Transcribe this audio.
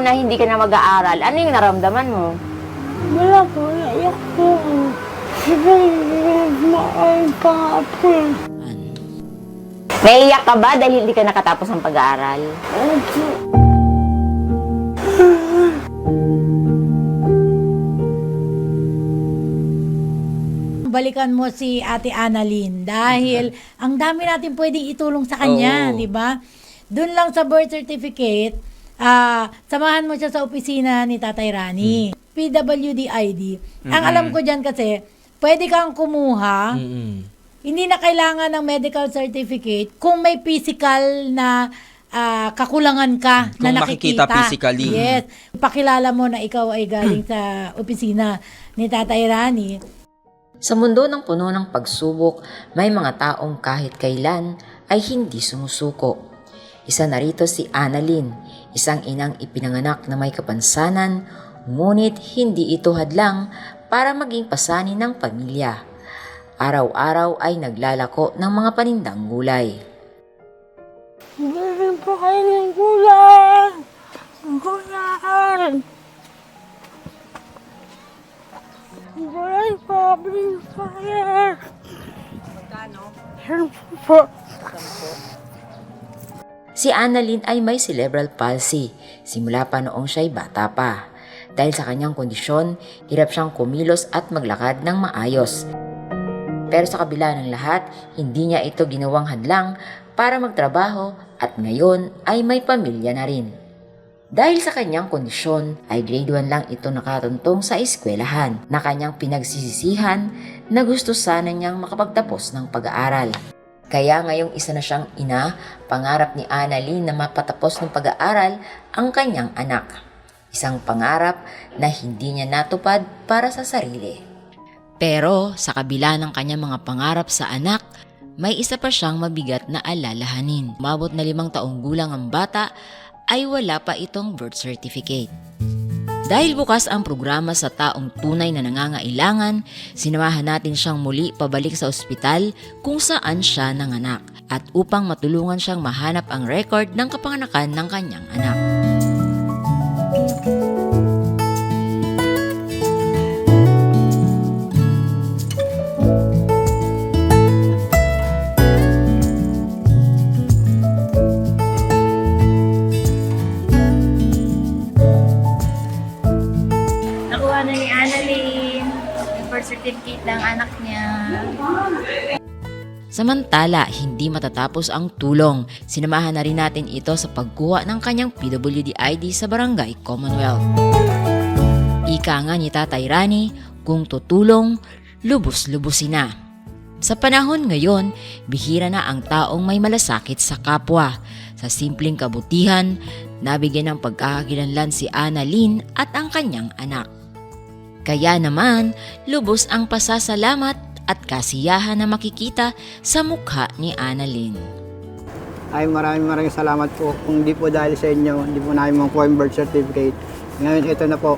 na hindi ka na mag-aaral, ano yung naramdaman mo? Wala po, naiyak po. Naiiyak ka ba dahil hindi ka nakatapos ng pag-aaral? Opo. balikan mo si Ate Annalyn dahil ang dami natin pwedeng itulong sa kanya, Oo. di ba? Doon lang sa birth certificate, ah, samahan mo siya sa opisina ni Tatay Rani. PWD ID. Ang alam ko diyan kasi, pwede kang kumuha, Mm-mm. hindi na kailangan ng medical certificate kung may physical na ah, kakulangan ka Kung na makikita nakikita. physically. Yes. Pakilala mo na ikaw ay galing sa opisina ni Tatay Rani. Sa mundo ng puno ng pagsubok, may mga taong kahit kailan ay hindi sumusuko. Isa na rito si Annalyn, isang inang ipinanganak na may kapansanan, ngunit hindi ito hadlang para maging pasanin ng pamilya. Araw-araw ay naglalako ng mga panindang gulay. Bili po kayo ng gulay. Gulay. Gulay po, po kayo. Magkano? po. Si Annalyn ay may cerebral palsy simula pa noong siya'y bata pa. Dahil sa kanyang kondisyon, hirap siyang kumilos at maglakad ng maayos. Pero sa kabila ng lahat, hindi niya ito ginawang hadlang para magtrabaho at ngayon ay may pamilya na rin. Dahil sa kanyang kondisyon ay grade 1 lang ito nakatuntong sa eskwelahan na kanyang pinagsisisihan na gusto sana niyang makapagtapos ng pag-aaral. Kaya ngayong isa na siyang ina, pangarap ni Annalyn na mapatapos ng pag-aaral ang kanyang anak. Isang pangarap na hindi niya natupad para sa sarili. Pero sa kabila ng kanyang mga pangarap sa anak, may isa pa siyang mabigat na alalahanin. Umabot na limang taong gulang ang bata ay wala pa itong birth certificate. Dahil bukas ang programa sa taong tunay na nangangailangan, sinamahan natin siyang muli pabalik sa ospital kung saan siya nanganak at upang matulungan siyang mahanap ang record ng kapanganakan ng kanyang anak. Certificate ng anak niya. Samantala, hindi matatapos ang tulong. Sinamahan na rin natin ito sa pagkuha ng kanyang PWD ID sa Barangay Commonwealth. Ika nga ni Tatay Rani, kung tutulong, lubos-lubusin na. Sa panahon ngayon, bihira na ang taong may malasakit sa kapwa. Sa simpleng kabutihan, nabigyan ng pagkakakilanlan si Annalyn at ang kanyang anak. Kaya naman, lubos ang pasasalamat at kasiyahan na makikita sa mukha ni Annalyn. Ay maraming maraming salamat po. Kung di po dahil sa inyo, hindi po namin makuha yung birth certificate. Ngayon, ito na po.